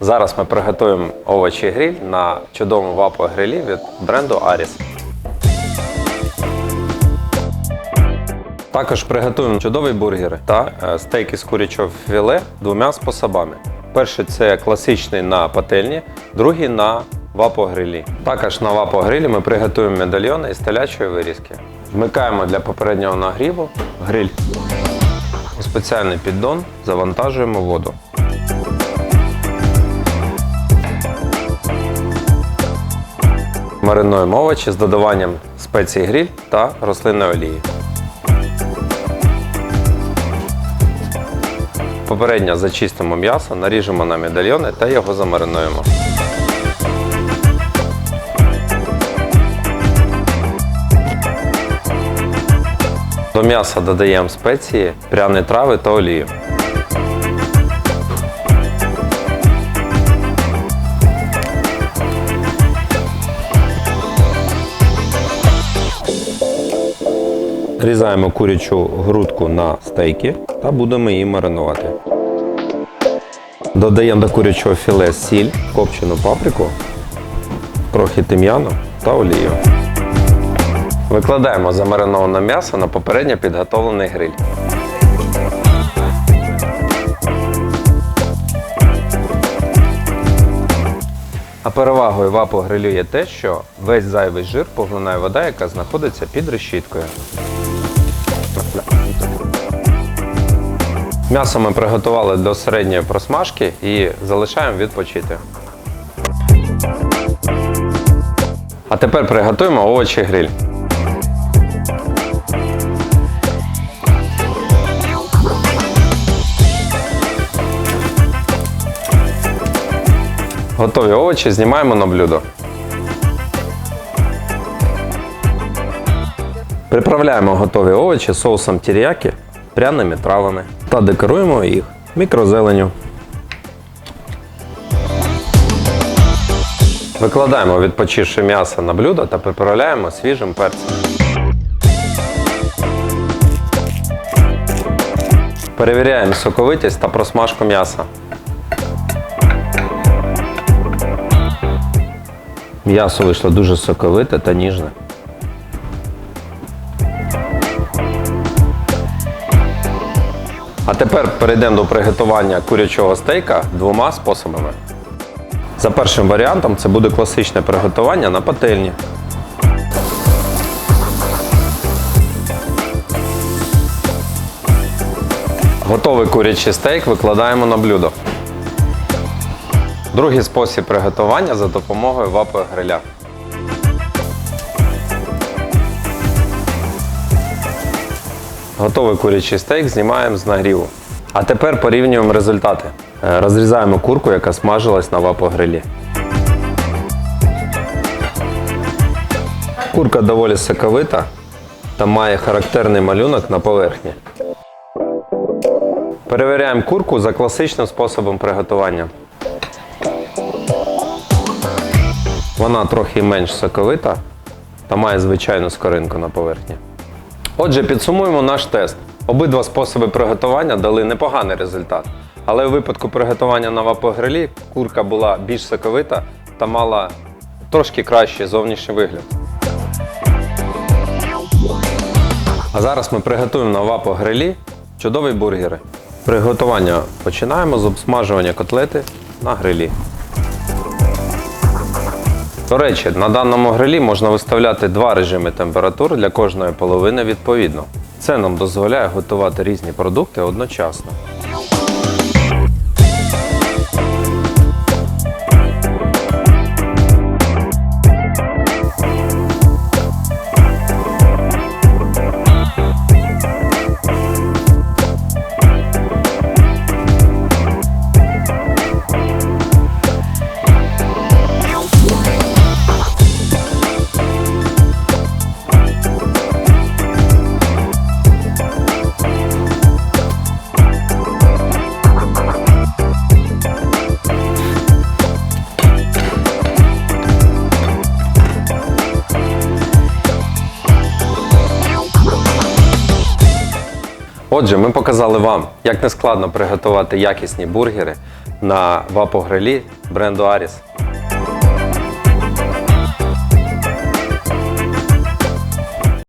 Зараз ми приготуємо овочі гриль на чудовому вапо-грилі від бренду Aris. Також приготуємо чудові бургери та е, стейки з курячого філе двома способами. Перший це класичний на пательні, другий на вапо-грилі. Також на вапо-грилі ми приготуємо медальйони із телячої вирізки. Вмикаємо для попереднього нагріву гриль. У спеціальний піддон завантажуємо воду. Маринуємо овочі з додаванням спецій гриль та рослинної олії. Попередньо зачистимо м'ясо, наріжемо на медальйони та його замаринуємо. До м'яса додаємо спеції, пряні трави та олію. Різаємо курячу грудку на стейки та будемо її маринувати. Додаємо до курячого філе сіль, копчену паприку, трохи тим'яну та олію. Викладаємо замариноване м'ясо на попередньо підготовлений гриль. Перевагою вапу грилю є те, що весь зайвий жир поглинає вода, яка знаходиться під решіткою. М'ясо ми приготували до середньої просмажки і залишаємо відпочити. А тепер приготуємо овочі гриль. Готові овочі знімаємо на блюдо. Приправляємо готові овочі соусом тіріякі, пряними травами та декоруємо їх мікрозеленю. Викладаємо відпочивши м'ясо на блюдо та приправляємо свіжим перцем. Перевіряємо соковитість та просмажку м'яса. М'ясо вийшло дуже соковите та ніжне. А тепер перейдемо до приготування курячого стейка двома способами. За першим варіантом це буде класичне приготування на пательні. Готовий курячий стейк викладаємо на блюдо. Другий спосіб приготування за допомогою вапо-гриля. Готовий курячий стейк знімаємо з нагріву. А тепер порівнюємо результати. Е, Розрізаємо курку, яка смажилась на вапо-грилі. Курка доволі соковита та має характерний малюнок на поверхні. Перевіряємо курку за класичним способом приготування. Вона трохи менш соковита та має звичайну скоринку на поверхні. Отже, підсумуємо наш тест. Обидва способи приготування дали непоганий результат. Але у випадку приготування на вапогрилі курка була більш соковита та мала трошки кращий зовнішній вигляд. А зараз ми приготуємо на вапогрилі чудові бургери. Приготування починаємо з обсмажування котлети на грилі. До речі, на даному грилі можна виставляти два режими температур для кожної половини відповідно. Це нам дозволяє готувати різні продукти одночасно. Отже, ми показали вам, як нескладно приготувати якісні бургери на вапогрилі бренду Аріс.